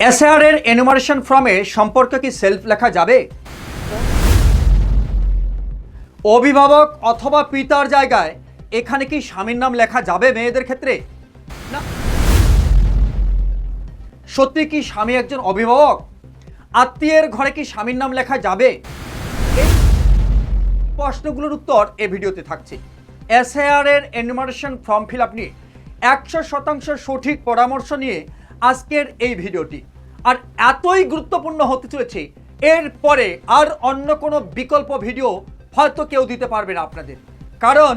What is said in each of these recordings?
SR এর enumeration ফর্মে সম্পর্ক কি সেলফ লেখা যাবে? অভিভাবক অথবা পিতার জায়গায় এখানে কি স্বামীর নাম লেখা যাবে মেয়েদের ক্ষেত্রে? না। সত্যি কি স্বামী একজন অভিভাবক? আত্মীয়ের ঘরে কি স্বামীর নাম লেখা যাবে? প্রশ্নগুলোর উত্তর এই ভিডিওতে থাকছে। এসআর এর এনুমারেশন ফর্ম ফিল আপ নিয়ে একশো শতাংশ সঠিক পরামর্শ নিয়ে আজকের এই ভিডিওটি। আর এতই গুরুত্বপূর্ণ হতে চলেছে এরপরে আর অন্য কোনো বিকল্প ভিডিও হয়তো কেউ দিতে পারবে না আপনাদের। কারণ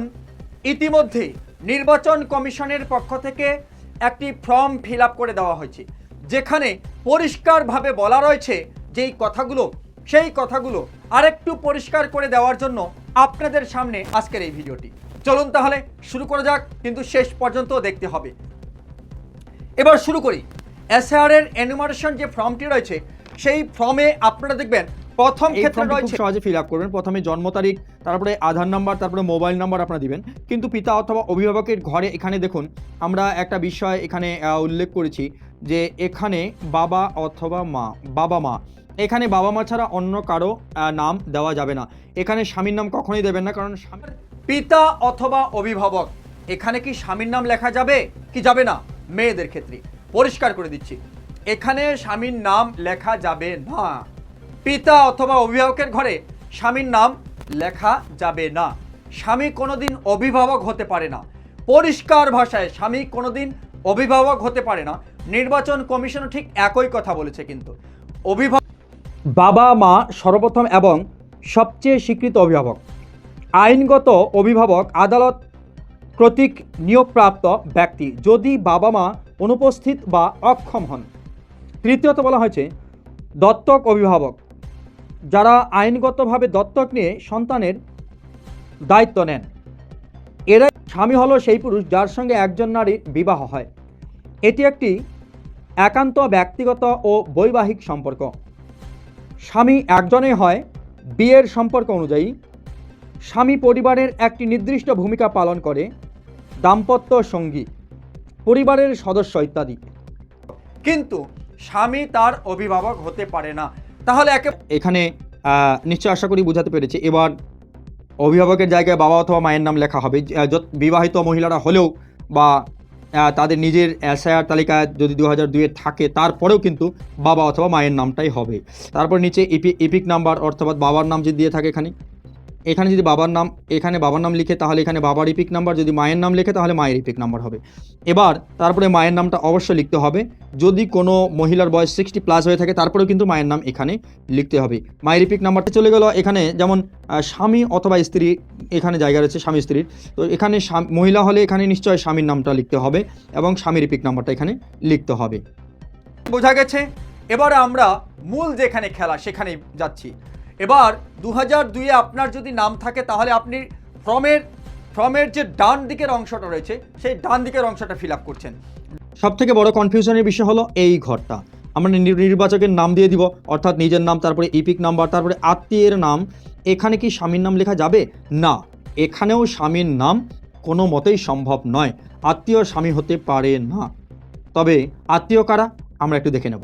ইতিমধ্যে নির্বাচন কমিশনের পক্ষ থেকে একটি ফর্ম ফিল করে দেওয়া হয়েছে, যেখানে পরিষ্কারভাবে বলা রয়েছে যেই কথাগুলো, সেই কথাগুলো আরেকটু পরিষ্কার করে দেওয়ার জন্য আপনাদের সামনে আজকের এই ভিডিওটি। চলুন তাহলে শুরু করা যাক, কিন্তু শেষ পর্যন্ত দেখতে হবে। এবার শুরু করি। এসআর এর এনুমারেশন যে ফর্মটি রয়েছে সেই ফর্মে আপনারা দেখবেন প্রথম ক্ষেত্রে রয়েছে সহজে ফিল আপ করবেন। প্রথমে জন্ম তারিখ তারপরে আধার নাম্বার তারপরে মোবাইল নাম্বার আপনারা দিবেন। কিন্তু পিতা অথবা অভিভাবকের ঘরে এখানে দেখুন আমরা একটা বিষয় এখানে উল্লেখ করেছি যে এখানে বাবা অথবা মা বাবা মা এখানে বাবা মা ছাড়া অন্য কারও নাম দেওয়া যাবে না। এখানে স্বামীর নাম কখনোই দেবেন না কারণ পিতা অথবা অভিভাবক এখানে কি স্বামীর নাম লেখা যাবে? কি যাবে না? মেয়েদের ক্ষেত্রে। পরিষ্কার করে দিচ্ছি। এখানে স্বামীর নাম লেখা যাবে না। পিতা অথবা অভিভাবকের ঘরে স্বামীর নাম লেখা যাবে না। স্বামী কোনোদিন অভিভাবক হতে পারে না। পরিষ্কার ভাষায় স্বামী কোনোদিন অভিভাবক হতে পারে না। নির্বাচন কমিশনও ঠিক একই কথা বলেছে কিন্তু। অভিভাবক বাবা, মা সর্বপ্রথম এবং সবচেয়ে স্বীকৃত অভিভাবক। আইনগত অভিভাবক, আদালত কর্তৃক নিয়োগপ্রাপ্ত ব্যক্তি যদি বাবা মা অনুপস্থিত বা অক্ষম হন। তৃতীয়ত বলা হয়েছে, দত্তক অভিভাবক, যারা আইনগতভাবে দত্তক নিয়ে সন্তানের দায়িত্ব নেন। এরা স্বামী হলো সেই পুরুষ যার সঙ্গে একজন নারীর বিবাহ হয়। এটি একটি একান্ত ব্যক্তিগত ও বৈবাহিক সম্পর্ক। স্বামী একজনই হয় বিয়ের সম্পর্ক অনুযায়ী। স্বামী পরিবারের একটি নির্দিষ্ট ভূমিকা পালন করে। দাম্পত্য সঙ্গী পরিবারের সদস্য ইত্যাদি। কিন্তু স্বামী তার অভিভাবক হতে পারে না। তাহলে একে এখানে নিশ্চয় আশা করি বুঝাতে পেরেছি। এবার অভিভাবকের জায়গায় বাবা অথবা মায়ের নাম লেখা হবে। যত- বিবাহিত মহিলারা হলেও বা তাদের নিজের এসআইআর তালিকায় যদি দু হাজার দুয়ে থাকে তারপরেও কিন্তু বাবা অথবা মায়ের নামটাই হবে। তারপর নিচে ইপি ইপিক নাম্বার অর্থাৎ বাবার নাম যদি দিয়ে থাকে এখানে। এখানে যদি বাবার নাম, এখানে বাবার নাম লিখে, তাহলে এখানে বাবার ইপিক নাম্বার যদি মায়ের নাম লিখে, তাহলে মায়ের ইপিক নাম্বার হবে। এবার, তারপরে মায়ের নামটা অবশ্যই লিখতে হবে। যদি কোনো মহিলার বয়স সিক্সটি প্লাস হয়ে থাকে, তারপরেও কিন্তু মায়ের নাম এখানে লিখতে হবে। মায়ের ইপিক নাম্বারটা চলে গেল, এখানে যেমন স্বামী অথবা স্ত্রী এখানে জায়গা রয়েছে স্বামী স্ত্রীর। তো এখানে মহিলা হলে এখানে নিশ্চয়ই স্বামীর নামটা লিখতে হবে এবং স্বামীর ইপিক নাম্বারটা এখানে লিখতে হবে। বোঝা গেছে? এবারে আমরা মূল যেখানে খেলা সেখানে যাচ্ছি। এবার দু হাজার দুইয়ে আপনার যদি নাম থাকে, তাহলে আপনি ফর্মের ফর্মের যে ডান দিকের অংশটা রয়েছে, সেই ডান দিকের অংশটা ফিল আপ করছেন। সব থেকে বড় কনফিউশনের বিষয় হলো এই ঘরটা। আমরা নির- নির্বাচকের নাম দিয়ে দিব, অর্থাৎ নিজের নাম, তারপরে ইপিক নাম্বার, তারপরে আত্মীয়ের নাম। এখানে কি স্বামীর নাম লেখা যাবে? না। এখানেও স্বামীর নাম কোনো মতেই সম্ভব নয়। আত্মীয় স্বামী হতে পারে না। তবে আত্মীয় কারা? আমরা একটু দেখে নেব।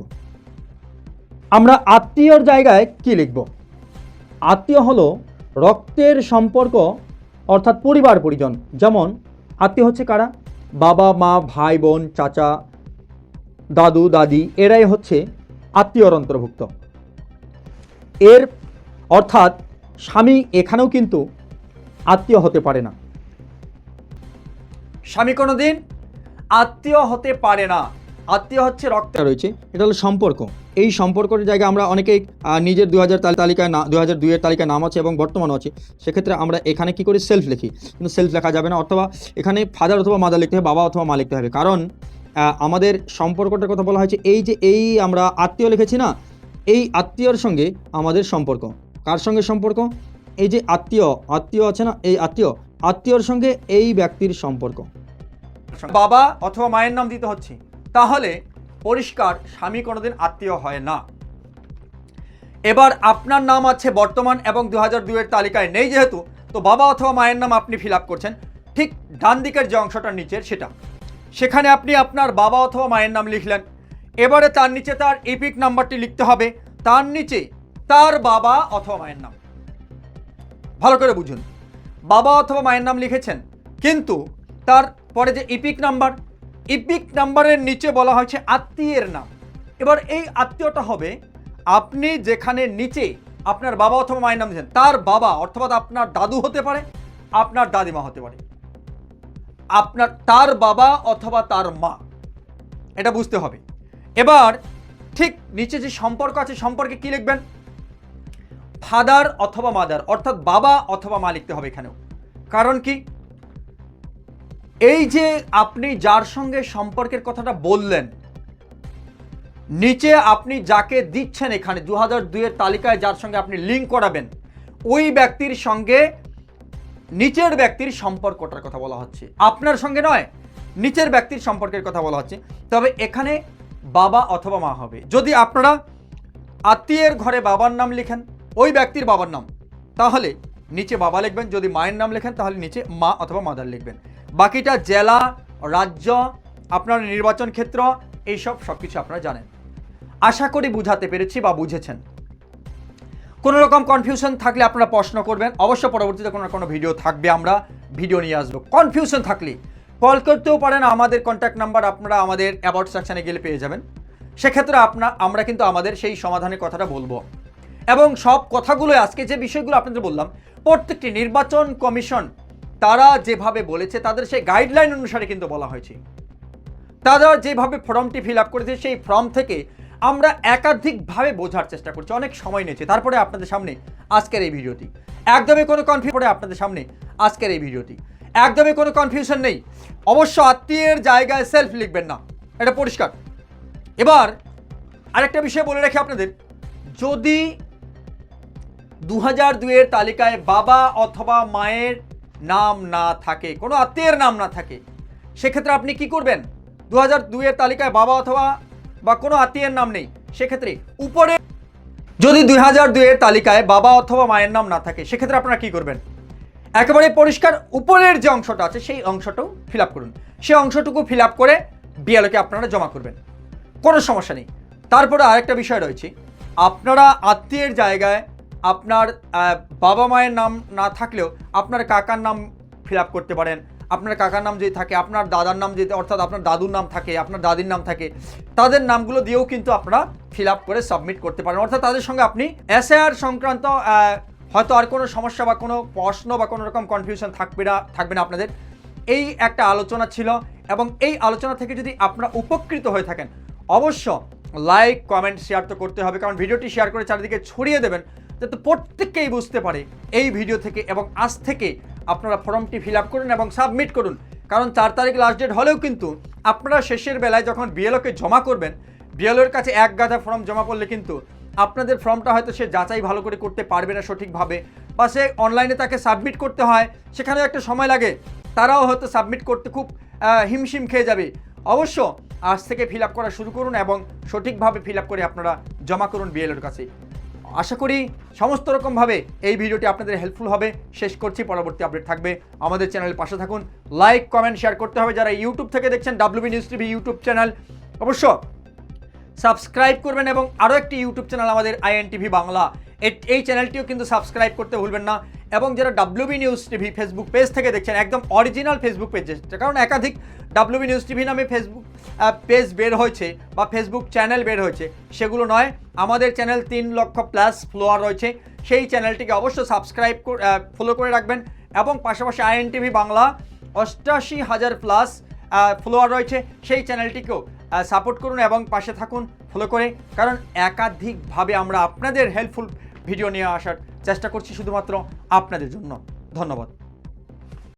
আমরা আত্মীয়র জায়গায় কি লিখব? আত্মীয় হলো রক্তের সম্পর্ক, অর্থাৎ পরিবার পরিজন। যেমন, আত্মীয় হচ্ছে কারা? বাবা, মা, ভাই, বোন, চাচা, দাদু, দাদি, এরাই হচ্ছে আত্মীয়র অন্তর্ভুক্ত। এর অর্থাৎ স্বামী এখানেও কিন্তু আত্মীয় হতে পারে না। স্বামী কোনোদিন আত্মীয় হতে পারে না। আত্মীয় হচ্ছে রক্ত। রয়েছে এটা হলো সম্পর্ক। এই সম্পর্কের জায়গায় আমরা অনেকেই নিজের দু হাজার তালিকায় না দু হাজার দুইয়ের তালিকায় নাম আছে এবং বর্তমানও আছে। সেক্ষেত্রে আমরা এখানে কি করি? সেলফ লিখি। কিন্তু সেলফ লেখা যাবে না অথবা এখানে ফাদার অথবা মাদার লিখতে হবে বাবা অথবা মা লিখতে হবে। কারণ আমাদের সম্পর্কটার কথা বলা হয়েছে এই যে এই আমরা আত্মীয় লিখেছি না এই আত্মীয়র সঙ্গে আমাদের সম্পর্ক। কার সঙ্গে সম্পর্ক? এই যে আত্মীয় আত্মীয় আছে না এই আত্মীয় আত্মীয়র সঙ্গে এই ব্যক্তির সম্পর্ক। বাবা অথবা মায়ের নাম দিতে হচ্ছে। তাহলে পরিষ্কার স্বামী কোনোদিন আত্মীয় হয় না। এবার আপনার নাম আছে বর্তমান এবং দু হাজার দুইয়ের তালিকায় নেই যেহেতু, তো বাবা অথবা মায়ের নাম আপনি ফিল আপ করছেন। ঠিক ডান দিকের যে অংশটা নিচের সেটা। সেখানে আপনি আপনার বাবা অথবা মায়ের নাম লিখলেন। এবারে তার নিচে তার ইপিক নাম্বারটি লিখতে হবে। তার নিচে তার বাবা অথবা মায়ের নাম। ভালো করে বুঝুন। বাবা অথবা মায়ের নাম লিখেছেন, কিন্তু তার পরে যে ইপিক নাম্বার ইপিক নাম্বারের নিচে বলা হয়েছে আত্মীয়ের নাম। এবার এই আত্মীয়টা হবে আপনি যেখানে নিচে আপনার বাবা অথবা মায়ের নাম দিয়েছেন, তার বাবা অর্থাৎ আপনার দাদু হতে পারে, আপনার দাদিমা হতে পারে। আপনার তার বাবা অথবা তার মা, এটা বুঝতে হবে। এবার ঠিক নিচে যে সম্পর্ক আছে, সম্পর্কে কি লিখবেন? ফাদার অথবা মাদার অর্থাৎ বাবা অথবা মা লিখতে হবে এখানেও। কারণ কি? এই যে আপনি যার সঙ্গে সম্পর্কের কথাটা বললেন, নিচে আপনি যাকে দিচ্ছেন এখানে দু হাজার দুইয়ের তালিকায় যার সঙ্গে আপনি লিঙ্ক করাবেন, ওই ব্যক্তির সঙ্গে নিচের ব্যক্তির সম্পর্কটার কথা বলা হচ্ছে। আপনার সঙ্গে নয়, নিচের ব্যক্তির সম্পর্কের কথা বলা হচ্ছে। তবে এখানে বাবা অথবা মা হবে। যদি আপনারা আত্মীয়ের ঘরে বাবার নাম লিখেন, ওই ব্যক্তির বাবার নাম, তাহলে নিচে বাবা লিখবেন, যদি মায়ের নাম লেখেন, তাহলে নিচে মা অথবা মাদার লিখবেন। বাকিটা জেলা, রাজ্য, আপনার নির্বাচন ক্ষেত্র, এইসব সব কিছু আপনারা জানেন। আশা করি বুঝাতে পেরেছি বা বুঝেছেন। কোনো রকম কনফিউশন থাকলে আপনারা প্রশ্ন করবেন। অবশ্য পরবর্তীতে কোনো কোনো ভিডিও থাকবে আমরা ভিডিও নিয়ে আসব। কনফিউশন থাকলে কল করতেও পারেন, আমাদের কন্ট্যাক্ট নাম্বার আপনারা আমাদের অ্যাবাউট সেকশানে গেলে পেয়ে যাবেন। সেক্ষেত্রে আপনার আমরা কিন্তু আমাদের সেই সমাধানের কথাটা বলব। এবং সব কথাগুলো আজকে যে বিষয়গুলো আপনাদের বললাম, প্রত্যেকটি নির্বাচন কমিশন তারা যেভাবে বলেছে, তাদের সেই গাইডলাইন অনুসারে কিন্তু বলা হয়েছে। তারা যেভাবে ফর্মটি ফিল আপ করেছে, সেই ফর্ম থেকে আমরা একাধিকভাবে বোঝার চেষ্টা করছি। অনেক সময় নিয়েছে। তারপরে আপনাদের সামনে আজকের এই ভিডিওটি। একদমই কোনো কনফিউজ পরে আপনাদের সামনে আজকের এই ভিডিওটি। একদমই কোনো কনফিউশন নেই। অবশ্য আত্মীয়ের জায়গায় সেলফ লিখবেন না। এটা পরিষ্কার। এবার আরেকটা বিষয় বলে রাখি আপনাদের। যদি দু হাজার দুইয়ের তালিকায় বাবা অথবা মায়ের নাম না থাকে, কোনো আত্মীয়ের নাম না থাকে, সেক্ষেত্রে আপনি কি করবেন? দু হাজার দুইয়ের তালিকায় বাবা অথবা বা কোনো আত্মীয়ের নাম নেই, সেক্ষেত্রে উপরে যদি দুই হাজার দুইয়ের তালিকায় বাবা অথবা মায়ের নাম না থাকে, সেক্ষেত্রে আপনারা কি করবেন? একেবারে পরিষ্কার উপরের যে অংশটা আছে, সেই অংশটাও ফিল করুন। সেই অংশটুকু ফিল করে বিএলওকে আপনারা জমা করবেন। কোনো সমস্যা নেই। তারপরে আরেকটা বিষয় রয়েছে, আপনারা আত্মীয়ের জায়গায় আপনার বাবা মায়ের নাম না থাকলেও আপনার কাকার নাম ফিল আপ করতে পারেন। আপনার কাকার নাম যদি থাকে, আপনার দাদার নাম যদি, অর্থাৎ আপনার দাদুর নাম থাকে, আপনার দাদির নাম থাকে, তাদের নামগুলো দিয়েও কিন্তু আপনারা ফিল আপ করে সাবমিট করতে পারেন। অর্থাৎ তাদের সঙ্গে আপনি এসআর সংক্রান্ত হয়তো আর কোনো সমস্যা বা কোনো প্রশ্ন বা কোনো রকম কনফিউশন থাকবে না থাকবে না আপনাদের। এই একটা আলোচনা ছিল এবং এই আলোচনা থেকে যদি আপনারা উপকৃত হয়ে থাকেন, অবশ্য লাইক কমেন্ট শেয়ার তো করতে হবে। কারণ ভিডিওটি শেয়ার করে চারিদিকে ছড়িয়ে দেবেন। যাতে প্রত্যেককেই বুঝতে পারে এই ভিডিও থেকে এবং আজ থেকে আপনারা ফর্মটি ফিল আপ করুন এবং সাবমিট করুন। কারণ চার তারিখ লাস্ট ডেট হলেও কিন্তু আপনারা শেষের বেলায় যখন বিএলওকে জমা করবেন বিএলওর কাছে এক গাদা ফর্ম জমা করলে কিন্তু আপনাদের ফর্মটা হয়তো সে যাচাই ভালো করে করতে পারবে না সঠিকভাবে বা সে অনলাইনে তাকে সাবমিট করতে হয়, সেখানেও একটা সময় লাগে। তারাও হয়তো সাবমিট করতে খুব হিমশিম খেয়ে যাবে। অবশ্য আজ থেকে ফিল করা শুরু করুন এবং সঠিকভাবে ফিল করে আপনারা জমা করুন বিএলওর কাছে। আশা করি সমস্ত রকমভাবে এই ভিডিওটি আপনাদের হেল্পফুল হবে। শেষ করছি, পরবর্তী আপডেট থাকবে। আমাদের চ্যানেলের পাশে থাকুন। লাইক কমেন্ট শেয়ার করতে হবে। যারা ইউটিউব থেকে দেখছেন WB news TV YouTube channel অবশ্য সাবস্ক্রাইব করবেন এবং আরও একটি ইউটিউব চ্যানেল আমাদের আইএনটিভি বাংলা। এই চ্যানেলটিও কিন্তু সাবস্ক্রাইব করতে ভুলবেন না। এবং যারা WB news TV Facebook page থেকে দেখছেন, একদম অরিজিনাল ফেসবুক পেজ কারণ একাধিক ডাব্লিউবি নিউজ টিভি নামে ফেসবুক পেজ বের হয়েছে বা ফেসবুক চ্যানেল বের হয়েছে, সেগুলো নয়। আমাদের চ্যানেল তিন লক্ষ প্লাস ফলোয়ার রয়েছে। সেই চ্যানেলটিকে অবশ্যই সাবস্ক্রাইব ফলো করে রাখবেন। এবং পাশাপাশি আইএনটিভি বাংলা অষ্টাশি হাজার প্লাস ফলোয়ার রয়েছে। সেই চ্যানেলটিকেও সাপোর্ট করুন এবং পাশে থাকুন ফলো করে। কারণ একাধিকভাবে আমরা আপনাদের হেল্পফুল ভিডিও নিয়ে আসার চেষ্টা করছি শুধুমাত্র আপনাদের জন্য। ধন্যবাদ।